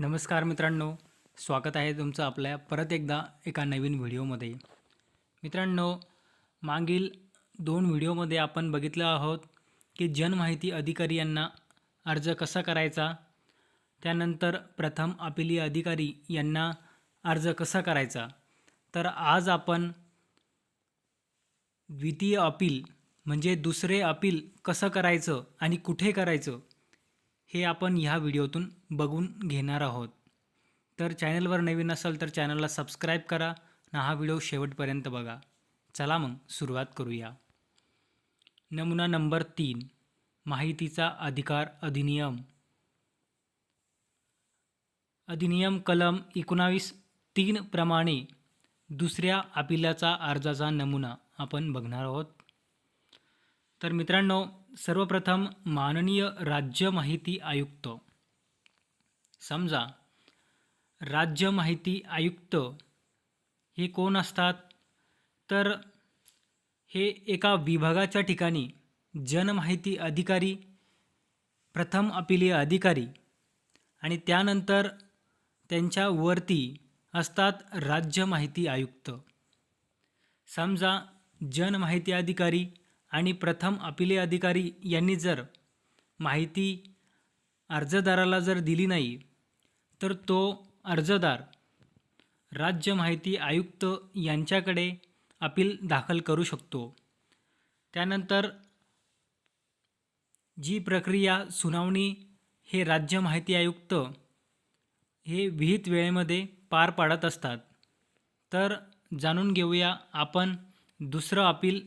नमस्कार मित्रांनो स्वागत आहे तुमचं आपल्या परत एकदा एका नवीन व्हिडिओमध्ये. मित्रांनो मागील दोन व्हिडिओमध्ये आपण बघितलं आहोत की जनमाहिती अधिकारी यांना अर्ज कसा करायचा? त्यानंतर प्रथम अपिलीय अधिकारी यांना अर्ज कसा करायचा? तर आज आपण द्वितीय अपील म्हणजे दुसरे अपील कसं करायचं आणि कुठे करायचं? हे आपण ह्या व्हिडिओतून बघून घेणार आहोत. तर चॅनलवर नवीन असाल तर चॅनलला सबस्क्राईब करा ना हा व्हिडिओ शेवटपर्यंत बघा. चला मग सुरुवात करूया. नमुना नंबर तीन माहितीचा अधिकार अधिनियम. अधिनियम कलम एकोणावीस तीन प्रमाणे दुसऱ्या अपिलाचा अर्जाचा नमुना आपण बघणार आहोत. तर मित्रांनो सर्वप्रथम माननीय राज्य माहिती आयुक्त. समजा राज्य माहिती आयुक्त हे कोण असतात? तर हे एका विभागाच्या ठिकाणी जनमाहिती अधिकारी प्रथम अपिलीय अधिकारी आणि त्यानंतर त्यांच्यावरती असतात राज्य माहिती आयुक्त. समजा जनमाहिती अधिकारी आणि प्रथम अपिलीय अधिकारी यांनी जर माहिती अर्जदाराला जर दिली नाही तर तो अर्जदार राज्य माहिती आयुक्त यांच्याकडे अपील दाखल करू शकतो. त्यानंतर जी प्रक्रिया सुनावणी हे राज्य माहिती आयुक्त हे विहित वेळेमध्ये पार पाडत असतात. तर जाणून घेऊया आपण दुसरं अपील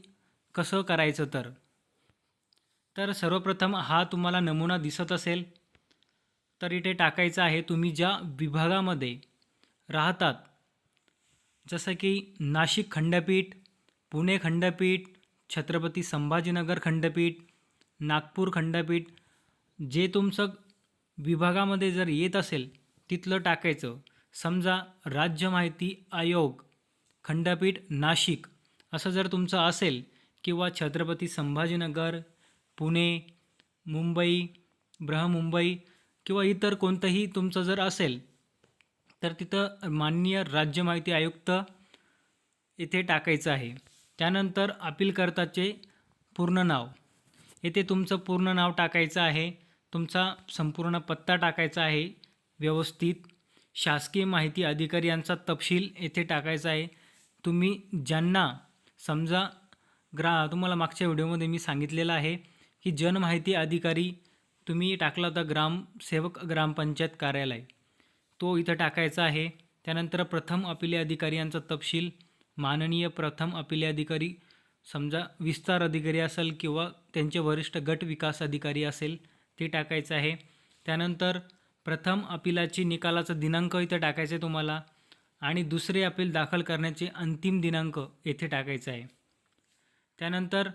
कसं करायचं तर? तर सर्वप्रथम हा तुम्हाला नमुना दिसत असेल. तर इथे टाकायचं आहे तुम्ही ज्या विभागामध्ये राहतात जसं की नाशिक खंडपीठ पुणे खंडपीठ छत्रपती संभाजीनगर खंडपीठ नागपूर खंडपीठ जे तुमचं विभागामध्ये जर येत असेल तिथलं टाकायचं. समजा राज्य माहिती आयोग खंडपीठ नाशिक असं जर तुमचं असेल किंवा छत्रपती संभाजीनगर पुणे मुंबई बृहमुंबई किंवा इतर कोणतंही तुमचं जर असेल तर तिथं माननीय राज्य माहिती आयुक्त इथे टाकायचं आहे. त्यानंतर अपीलकर्ताचे पूर्ण नाव. येथे तुमचं पूर्ण नाव टाकायचं आहे. तुमचा संपूर्ण पत्ता टाकायचा आहे. व्यवस्थित. शासकीय माहिती अधिकारी यांचा तपशील येथे टाकायचा आहे. तुम्ही ज्यांना समजा ग्रा तुम्हाला मागच्या व्हिडिओमध्ये मी सांगितलेलं आहे की जनमाहिती अधिकारी तुम्ही टाकला होता ग्रामसेवक ग्रामपंचायत कार्यालय. तो इथं टाकायचा आहे. त्यानंतर प्रथम अपिले अधिकारी यांचा तपशील माननीय प्रथम अपिले अधिकारी समजा विस्तार अधिकारी असेल किंवा त्यांचे वरिष्ठ गट विकास अधिकारी असेल ते टाकायचं आहे. त्यानंतर प्रथम अपिलाची निकालाचा दिनांक इथं टाकायचं आहे तुम्हाला आणि दुसरे अपील दाखल करण्याचे अंतिम दिनांक येथे टाकायचं आहे. त्यानंतर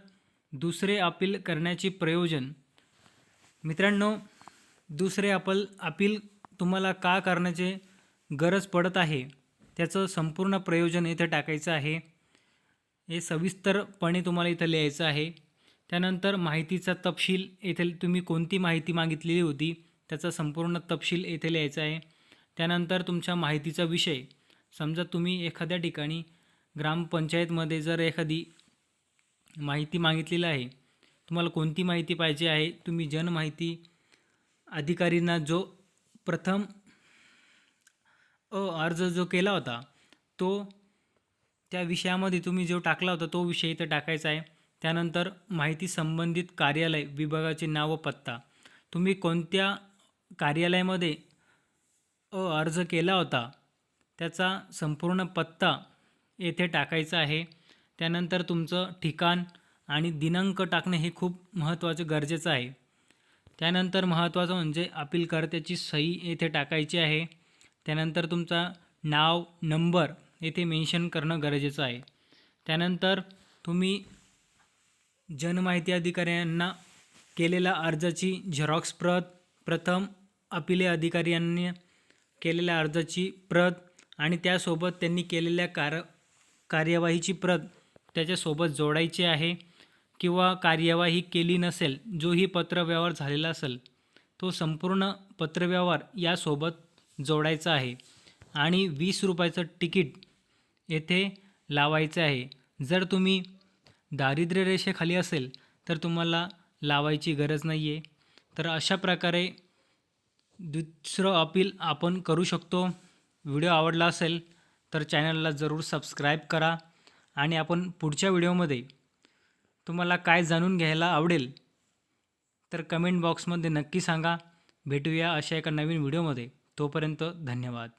दुसरे अपील करण्याचे प्रयोजन. मित्रांनो दुसरे अपल अपील तुम्हाला का करण्याचे गरज पडत आहे? त्याचं संपूर्ण प्रयोजन इथं टाकायचं आहे. हे सविस्तरपणे तुम्हाला इथं लिहायचं आहे. त्यानंतर माहितीचा तपशील येथे तुम्ही कोणती माहिती मागितलेली होती त्याचा संपूर्ण तपशील येथे लिहायचा आहे. त्यानंतर तुमच्या माहितीचा विषय. समजा तुम्ही एखाद्या ठिकाणी ग्रामपंचायतमध्ये जर एखादी माहिती मागितलेली आहे. तुम्हाला कोणती माहिती पाहिजे आहे? तुम्ही जनमाहिती अधिकारींना जो प्रथम अ अर्ज जो केला होता तो त्या विषयामध्ये तुम्ही जो टाकला होता तो विषय इथं टाकायचा आहे. त्यानंतर माहिती संबंधित कार्यालय विभागाचे नाव व पत्ता. तुम्ही कोणत्या कार्यालयामध्ये अ अर्ज केला होता त्याचा संपूर्ण पत्ता येथे टाकायचा आहे. त्यानंतर तुमचं ठिकाण आणि दिनांक टाकणे हे खूप महत्त्वाचं गरजेचं आहे. त्यानंतर महत्त्वाचं म्हणजे अपीलकर्त्याची सही येथे टाकायची आहे. त्यानंतर तुमचा नाव नंबर येथे मेन्शन करणं गरजेचं आहे. त्यानंतर तुम्ही जनमाहिती अधिकाऱ्यांना केलेल्या अर्जाची झेरॉक्स प्रत प्रथम अपिले अधिकारी यांनी केलेल्या अर्जाची प्रत आणि त्यासोबत त्यांनी केलेल्या कार कार्यवाहीची प्रत त्याच्यासोबत जोडायचे आहे किंवा कार्यवाही केली नसेल जोही पत्रव्यवहार झालेला असेल तो संपूर्ण पत्रव्यवहार यासोबत जोडायचा आहे आणि वीस रुपयाचं तिकीट येथे लावायचे आहे. जर तुम्ही दारिद्र्य रेषेखाली असेल तर तुम्हाला लावायची गरज नाही आहे तर अशा प्रकारे दुसरं अपील आपण करू शकतो. व्हिडिओ आवडला असेल तर चॅनलला जरूर सबस्क्राईब करा. आणि आपण पुढच्या व्हिडिओमध्ये तुम्हाला काय जाणून घ्यायला आवडेल तर कमेंट बॉक्समध्ये नक्की सांगा. भेटूया अशा एका नवीन व्हिडिओमध्ये. तोपर्यंत धन्यवाद.